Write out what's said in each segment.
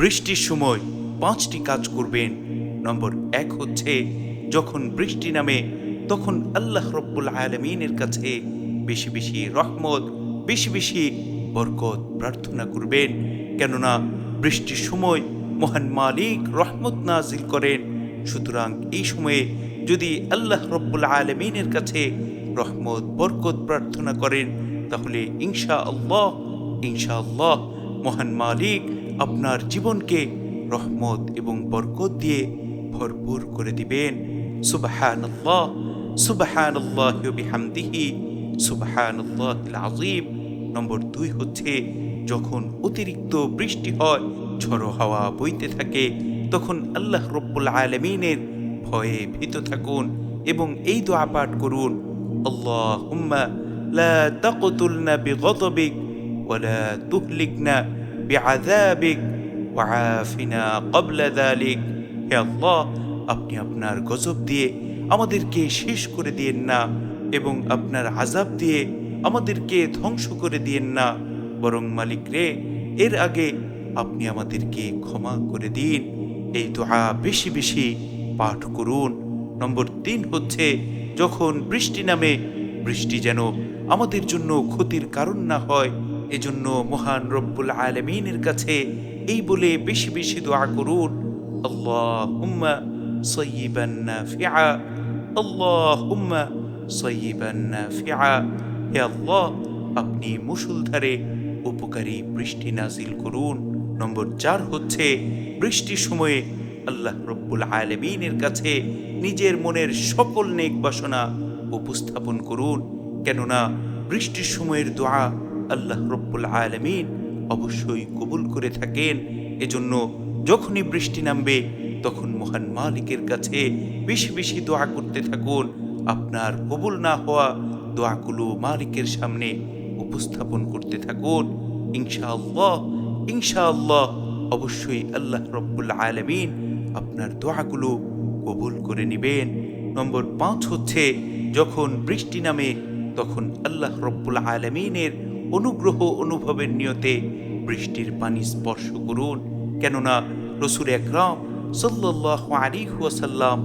বৃষ্টির সময় পাঁচটি কাজ করবেন। নম্বর এক হচ্ছে, যখন বৃষ্টি নামে, তখন আল্লাহ রব্বুল আলমিনের কাছে বেশি বেশি রহমত, বেশি বেশি বরকত প্রার্থনা করবেন। কেননা, বৃষ্টির সময় মহান মালিক রহমত নাজিল করেন। সুতরাং এই সময়ে যদি আল্লাহ রব্বুল আলমিনের কাছে রহমত, বরকত প্রার্থনা করেন, তাহলে ইনশা আল্লাহ ইনশা আল্লাহ মহান মালিক আপনার জীবনকে রহমত এবং বরকত দিয়ে ভরপুর করে দিবেন। সুবাহান আল্লাহ সুবাহান আল্লাহ আল্লাহ নম্বর দুই হচ্ছে, যখন অতিরিক্ত বৃষ্টি হয়, ঝড়ো হাওয়া বইতে থাকে, তখন আল্লাহ রব্বুল আলমিনের ভয়ে ভীত থাকুন এবং এই দোয়া পাঠ করুন। আল্লাহুম্মা লা তাকতুলনা বিগদবিক ولا تهلكنا بعذابك وعافنا قبل ذلك হে আল্লাহ আপনি আপনার গজব দিয়ে আমাদেরকে শেষ করে দিয়েন না এবং আপনার আজাব দিয়ে আমাদেরকে ধ্বংস করে দিয়েন না বরং মালিক রে এর আগে আপনি আমাদেরকে ক্ষমা করে দিন এই দোয়া বেশি বেশি পাঠ করুন নম্বর তিন হচ্ছে যখন বৃষ্টি নামে বৃষ্টি যেন আমাদের জন্য ক্ষতির কারণ না হয় এজন্য মহান রব্বুল আলমিনের কাছে এই বলে বেশি বেশি দোয়া করুন। হুম্মা হুম্মা আপনি মুসুলধারে উপকারী বৃষ্টি নাজিল করুন। নম্বর চার হচ্ছে, বৃষ্টির সময়ে আল্লাহ রব্বুল আলমিনের কাছে নিজের মনের সকল নেক বাসনা উপস্থাপন করুন। কেননা বৃষ্টির সময়ের দোয়া আল্লাহ রব্বুল আলমিন অবশ্যই কবুল করে থাকেন। এজন্য যখনই বৃষ্টি নামবে, তখন মহান মালিকের কাছে বেশি বেশি দোয়া করতে থাকুন। আপনার কবুল না হওয়া দোয়াগুলো মালিকের সামনে উপস্থাপন করতে থাকুন। ইনশাআল্লাহ ইনশাআল্লাহ অবশ্যই আল্লাহ রব্বুল আলমিন আপনার দোয়াগুলো কবুল করে নেবেন। নম্বর পাঁচ হচ্ছে, যখন বৃষ্টি নামে, তখন আল্লাহ রব্বুল আলমিনের অনুগ্রহ অনুভবের নিয়তে বৃষ্টির পানি স্পর্শ করুন। কেননা রসুল একরাম সাল্লাহ আলী ওয়াসাল্লাম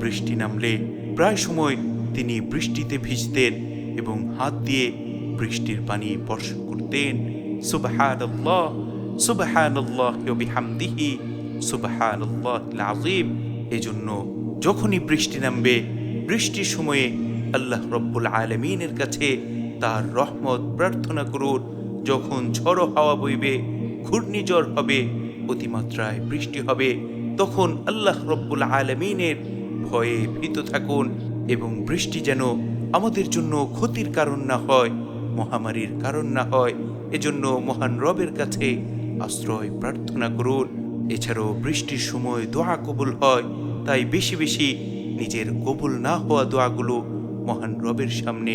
বৃষ্টি নামলে প্রায় সময় তিনি বৃষ্টিতে ভিজতেন এবং হাত দিয়ে বৃষ্টির পানি স্পর্শ করতেন। সুবাহান আল্লাহ সুবাহান আল্লাহ বিহামদিহি সুবাহান আল্লাহ আজিম এজন্য যখনই বৃষ্টি নামবে, বৃষ্টির সময়ে আল্লাহ রব্বুল আলমিনের কাছে তার রহমত প্রার্থনা করুন, যখন ঝড়ো হাওয়া বইবে, ঘূর্ণিঝড় হবে, অতিমাত্রায় বৃষ্টি হবে, তখন আল্লাহ রব্বুল আলমিনের ভয়ে ভীত থাকুন এবং বৃষ্টি যেন আমাদের জন্য ক্ষতির কারণ না হয়, মহামারীর কারণ না হয়, এজন্য মহান রবের কাছে আশ্রয় প্রার্থনা করুন। এছাড়াও বৃষ্টির সময় দোয়া কবুল হয়, তাই বেশি বেশি নিজের কবুল না হওয়া দোয়াগুলো মহান রবের সামনে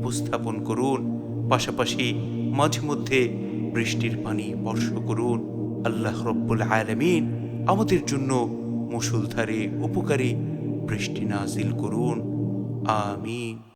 উপস্থাপন করুন। পাশাপাশি মাঝে মধ্যে বৃষ্টির পানি বর্ষ করুন। আল্লাহ রব্বুল আলমিন আমাদের জন্য মুসুলধারে উপকারী বৃষ্টি নাজিল করুন। আমিন।